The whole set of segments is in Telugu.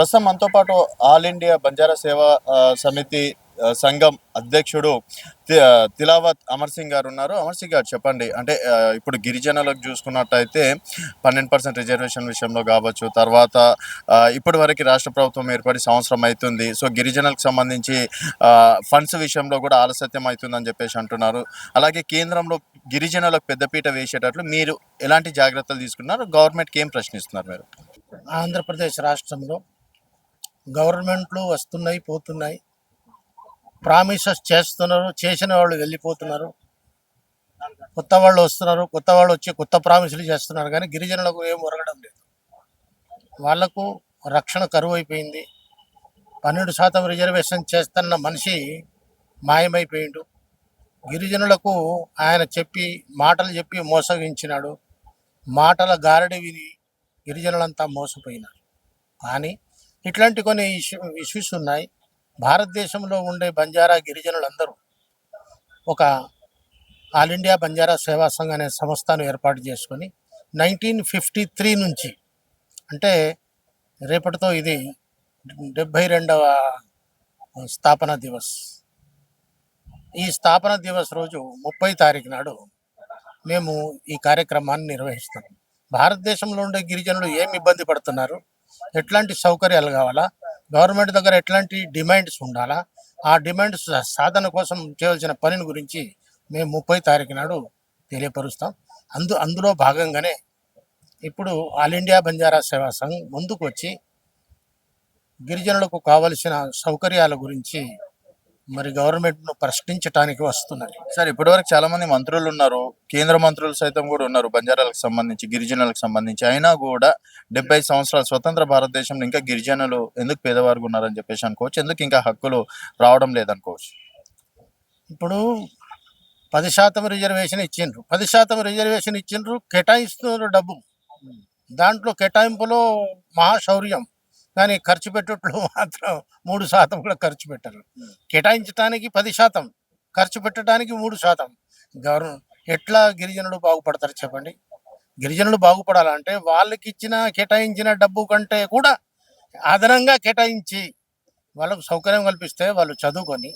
ప్రస్తుతం మనతో పాటు ఆల్ ఇండియా బంజారా సేవా సమితి సంఘం అధ్యక్షుడు తి- తిలావత్ అమర్ సింగ్ గారు ఉన్నారు. అమర్ సింగ్ గారు చెప్పండి. అంటే ఇప్పుడు గిరిజనులకు చూసుకున్నట్టయితే పన్నెండు పర్సెంట్ రిజర్వేషన్ విషయంలో కావచ్చు తర్వాత ఇప్పటి వరకు రాష్ట్ర ప్రభుత్వం ఏర్పడి సంవత్సరం అవుతుంది. సో గిరిజనులకు సంబంధించి ఫండ్స్ విషయంలో కూడా ఆలస్యం అవుతుందని చెప్పేసి అంటున్నారు. అలాగే కేంద్రంలో గిరిజనులకు పెద్దపీట వేసేటట్లు మీరు ఎలాంటి జాగ్రత్తలు తీసుకున్నారు? గవర్నమెంట్కి ఏం ప్రశ్నిస్తున్నారు మీరు? ఆంధ్రప్రదేశ్ రాష్ట్రంలో గవర్నమెంట్లు వస్తున్నాయి పోతున్నాయి. ప్రామిసెస్ చేస్తున్నారు చేసిన వాళ్ళు వెళ్ళిపోతున్నారు. కొత్త వాళ్ళు వస్తున్నారు కొత్త వాళ్ళు వచ్చి కొత్త ప్రామిసులు చేస్తున్నారు కానీ గిరిజనులకు ఏం ఒరగడం లేదు. వాళ్ళకు రక్షణ కరువు అయిపోయింది పన్నెండు శాతం రిజర్వేషన్ చేస్తున్న మనిషి మాయమైపోయిండు. గిరిజనులకు ఆయన చెప్పి మాటలు చెప్పి మోసగించినాడు. మాటల గారడి విని గిరిజనులంతా మోసపోయినారు. కానీ ఇట్లాంటి కొన్ని ఇష్యూ ఇష్యూస్ ఉన్నాయి. భారతదేశంలో ఉండే బంజారా గిరిజనులందరూ ఒక ఆల్ ఇండియా బంజారా సేవా సంఘ్ అనే సంస్థను ఏర్పాటు చేసుకొని నైన్టీన్ ఫిఫ్టీ త్రీ నుంచి అంటే రేపటితో ఇది డెబ్భై రెండవ స్థాపన దివస్. ఈ స్థాపన దివస్ రోజు ముప్పై తారీఖు నాడు మేము ఈ కార్యక్రమాన్ని నిర్వహిస్తాం భారతదేశంలో ఉండే గిరిజనులు ఏమి ఇబ్బంది పడుతున్నారు? ఎట్లాంటి సౌకర్యాలు కావాలా? గవర్నమెంట్ దగ్గర ఎట్లాంటి డిమాండ్స్ ఉండాలా? ఆ డిమాండ్స్ సాధన కోసం చేయవలసిన పనిని గురించి మేము ముప్పై తారీఖు నాడు తెలియపరుస్తాం. అందు అందులో భాగంగానే ఇప్పుడు ఆల్ ఇండియా బంజారా సేవా సంఘ్ ముందుకు వచ్చి గిరిజనులకు కావలసిన సౌకర్యాల గురించి మరి గవర్నమెంట్ను ప్రశ్నించడానికి వస్తున్నది. సార్ ఇప్పటివరకు చాలా మంది మంత్రులు ఉన్నారు. కేంద్ర మంత్రులు సైతం కూడా ఉన్నారు. బంజారాలకు సంబంధించి గిరిజనులకు సంబంధించి. అయినా కూడా డెబ్బై సంవత్సరాల స్వతంత్ర భారతదేశంలో ఇంకా గిరిజనులు ఎందుకు పేదవారు ఉన్నారని చెప్పేసి అనుకోవచ్చు. ఎందుకు ఇంకా హక్కులు రావడం లేదనుకోవచ్చు. ఇప్పుడు పది శాతం రిజర్వేషన్ ఇచ్చిండ్రు. పది శాతం రిజర్వేషన్ ఇచ్చిండ్రు కేటాయిస్తున్నారు డబ్బు. దాంట్లో కేటాయింపులో మహాశౌర్యం. కానీ ఖర్చు పెట్టేట్లు మాత్రం మూడు శాతం కూడా ఖర్చు పెట్టరు. కేటాయించడానికి పది శాతం ఖర్చు పెట్టడానికి మూడు శాతం. గవర్న ఎట్లా గిరిజనులు బాగుపడతారు చెప్పండి? గిరిజనులు బాగుపడాలంటే వాళ్ళకి ఇచ్చిన కేటాయించిన డబ్బు కంటే కూడా అదనంగా కేటాయించి వాళ్ళకు సౌకర్యం కల్పిస్తే వాళ్ళు చదువుకొని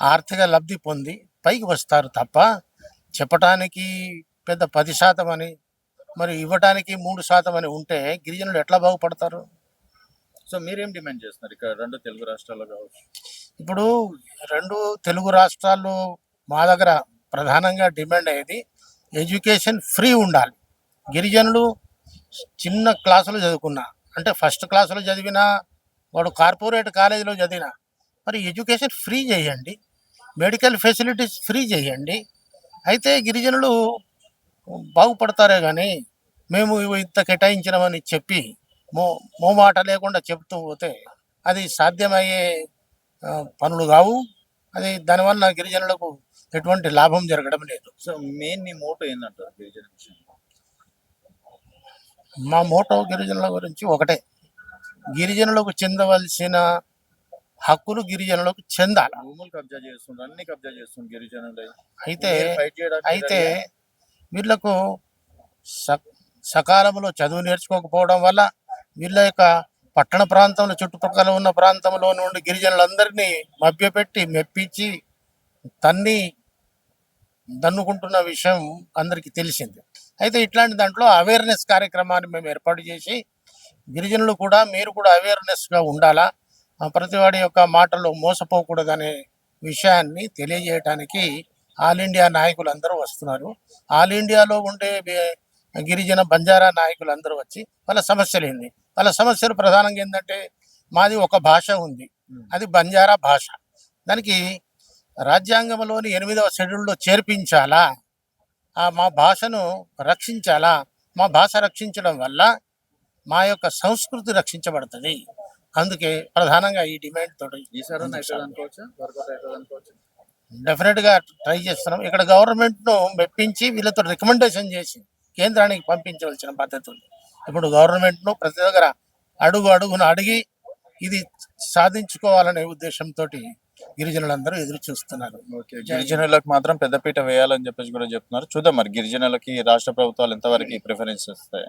ఆర్థిక లబ్ధి పొంది పైకి వస్తారు తప్ప చెప్పటానికి పెద్ద పది శాతం అని మరి ఇవ్వటానికి మూడు శాతం అని ఉంటే గిరిజనులు ఎట్లా బాగుపడతారు? సో మీరేం డిమాండ్ చేస్తున్నారు? ఇక్కడ రెండు తెలుగు రాష్ట్రాల్లో కావచ్చు. ఇప్పుడు రెండు తెలుగు రాష్ట్రాల్లో మా దగ్గర ప్రధానంగా డిమాండ్ అయ్యేది ఎడ్యుకేషన్ ఫ్రీ ఉండాలి. గిరిజనులు చిన్న క్లాసులు చదువుకున్నా అంటే ఫస్ట్ క్లాసులో చదివినా వాడు కార్పొరేట్ కాలేజీలో చదివినా మరి ఎడ్యుకేషన్ ఫ్రీ చేయండి. మెడికల్ ఫెసిలిటీస్ ఫ్రీ చేయండి. అయితే గిరిజనులు బాగుపడతారే కానీ మేము ఇంత కేటాయించినామని చెప్పి మో మోమాట లేకుండా చెప్తూ పోతే అది సాధ్యమయ్యే పనులు కావు. అది దానివల్ల గిరిజనులకు ఎటువంటి లాభం జరగడం లేదు. సో మెయిన్ మీ మోటో ఏంటంటారు గిరిజన విషయంలో? మా మోటో గిరిజనుల గురించి ఒకటే. గిరిజనులకు చెందవలసిన హక్కులు గిరిజనులకు చెందాలి. భూములు కబ్జా చేస్తుండ్రు అన్ని కబ్జా చేస్తుండ్రు గిరిజనులు. అయితే అయితే వీళ్ళకు స- సకాలంలో చదువు నేర్చుకోకపోవడం వల్ల వీళ్ళ యొక్క పట్టణ ప్రాంతంలో చుట్టుపక్కల ఉన్న ప్రాంతంలో నుండి గిరిజనులందరినీ మభ్యపెట్టి మెప్పించి తన్ని దన్నుకుంటున్న విషయం అందరికీ తెలిసింది. అయితే ఇట్లాంటి దాంట్లో అవేర్నెస్ కార్యక్రమాన్ని మేము ఏర్పాటు చేసి గిరిజనులు కూడా మీరు కూడా అవేర్నెస్గా ఉండాలా? ప్రతివాడి యొక్క మాటలు మోసపోకూడదనే విషయాన్ని తెలియజేయటానికి ఆల్ ఇండియా నాయకులు అందరూ వస్తున్నారు. ఆల్ ఇండియాలో ఉండే గిరిజన బంజారా నాయకులు అందరూ వచ్చి వాళ్ళ సమస్యలు ఏంది వాళ్ళ సమస్యలు ప్రధానంగా ఏంటంటే మాది ఒక భాష ఉంది. అది బంజారా భాష. దానికి రాజ్యాంగంలోని ఎనిమిదవ షెడ్యూల్లో చేర్పించాలా? ఆ మా భాషను రక్షించాలా? మా భాష రక్షించడం వల్ల మా యొక్క సంస్కృతి రక్షించబడుతుంది. అందుకే ప్రధానంగా ఈ డిమాండ్ తోటి ఈసారి అవుతుంది అనుకోవచ్చు వర్కౌట్ అవుతుంది అనుకోవచ్చు డెఫినెట్గా ట్రై చేస్తున్నాం. ఇక్కడ గవర్నమెంట్ను మెప్పించి వీళ్ళతో రికమెండేషన్ చేసి కేంద్రానికి పంపించవలసిన పద్ధతి ఉంది ఇప్పుడు గవర్నమెంట్ను ప్రతి దగ్గర అడుగు అడుగును అడిగి ఇది సాధించుకోవాలనే ఉద్దేశంతో గిరిజనులందరూ ఎదురు చూస్తున్నారు గిరిజనులకు మాత్రం పెద్దపీట వేయాలని చెప్పేసి కూడా చెప్తున్నారు. చూద్దాం మరి గిరిజనులకి రాష్ట్ర ప్రభుత్వాలు ఎంతవరకు ప్రిఫరెన్స్ ఇస్తాయని.